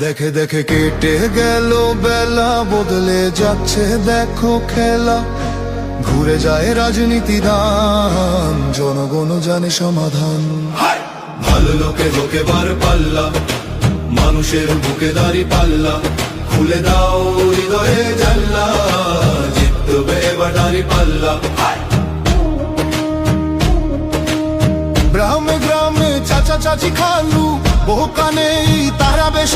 দেখে দেখে কেটে গেল বেলা বদলে যাচ্ছে দেখো খেলা। ঘুরে যায় রাজনীতি দান জনগণ জানে সমাধান। ভালো লোকে লোকে বার পাল্লা মানুষের বুকে দাড়ি পাল্লা। খুলে দাও হৃদয়ে জাল্লা জিতবে এবার দাড়ি পাল্লা। গ্রামে গ্রামে চাচা চাচি খালু বহু কানে তারা বেশ